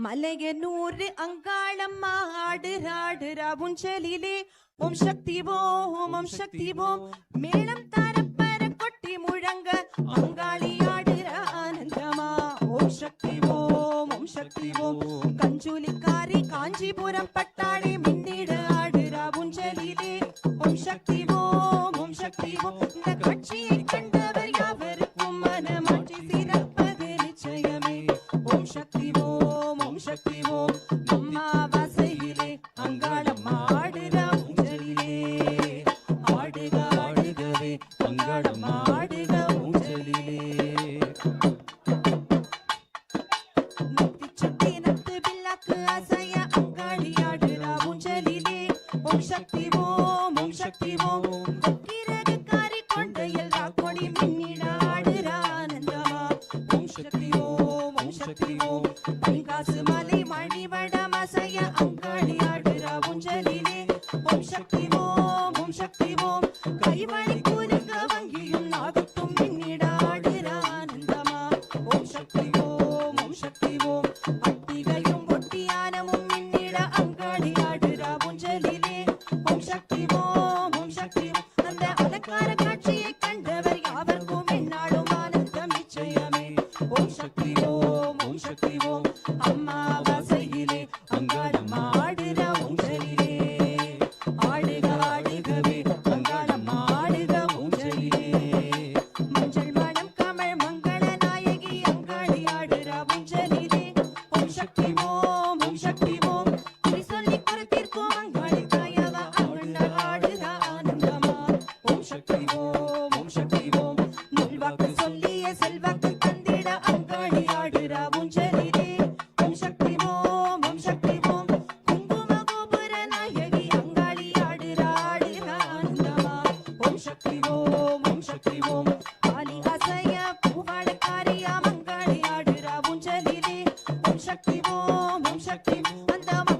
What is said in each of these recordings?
மலையனூர் அங்காளம்மா ஆடுறாடுறா புஞ்சலிலே ஓம் சக்தி ஓம் ஓம் சக்தி ஓம் மேளம் தாரப்பர கொட்டி முழங்க அங்காளி ஆடுற ஆனந்தமா. ஓம் சக்தி ஓம் ஓம் சக்தி ஓம் கஞ்சுலிக்காரி காஞ்சிபுரம் பட்டாளி மின்னிட ஆடுறா புஞ்சலிலே ஓம் சக்தி ஓம் ஓம் சக்தி ஓம் இந்த கட்சியை ஓம் சக்தி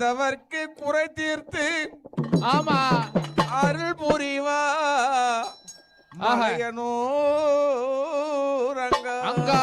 குறைந்தவர்க்கு குறை தீர்த்து ஆமா. அருள் புரிவா. மகையனூரங்க அங்கா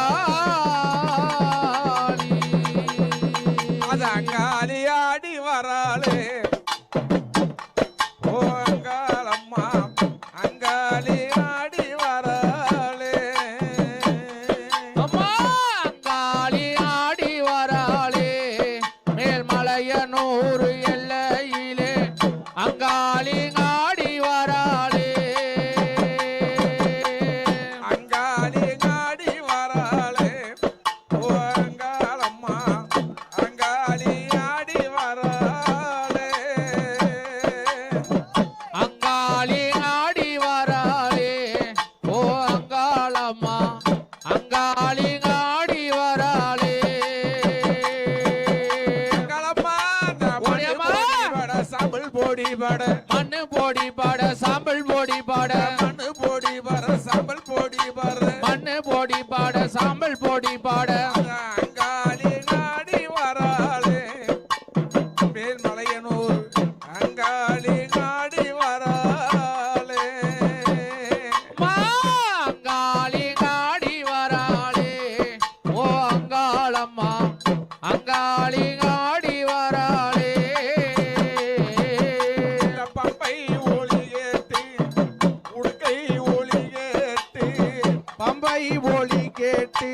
பாட ஒளி கேட்டு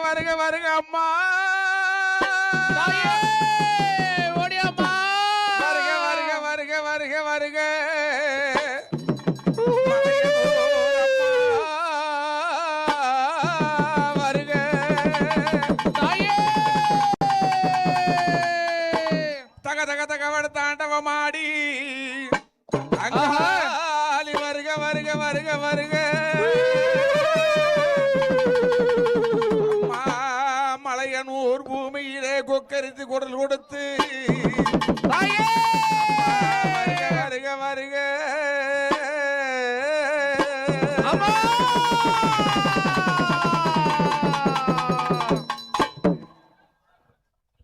வருக வருக அம்மா. சேகரித்து குரல் கொடுத்து. வருக வருக.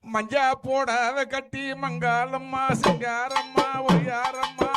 மஞ்சா போட கட்டி மங்காலம்மா சிங்காரம்மா ஒய்யாரம்மா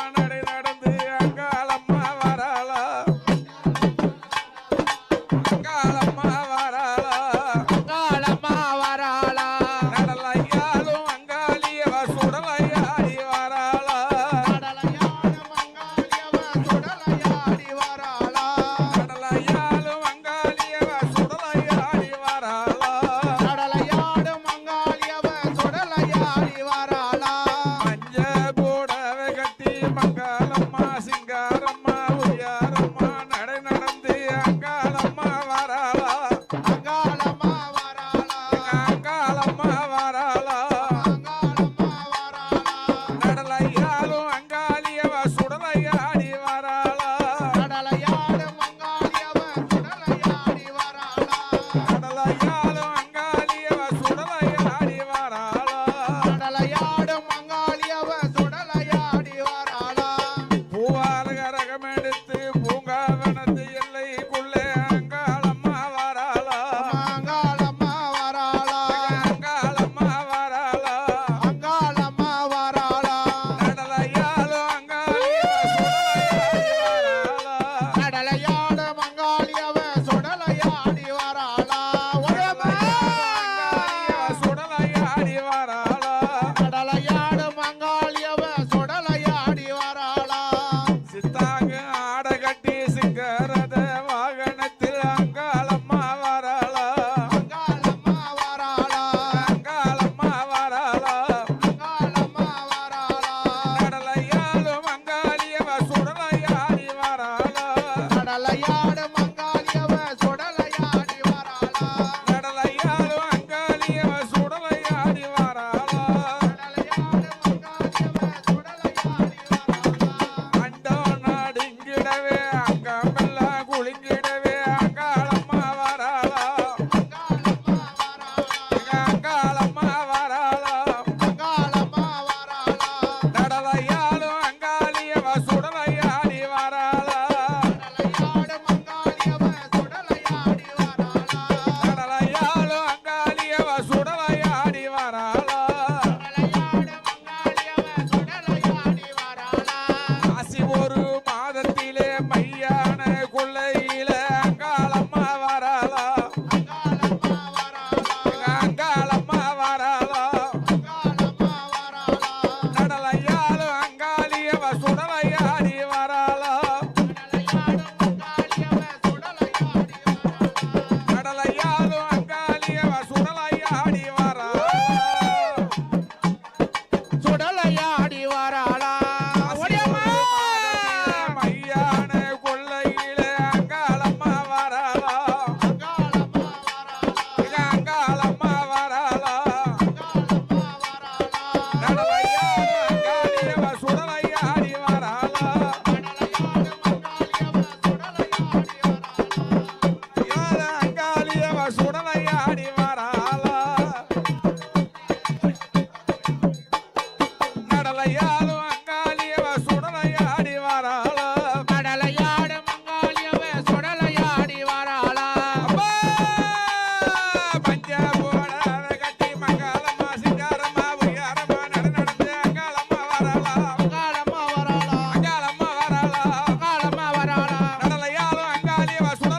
Mas, mas...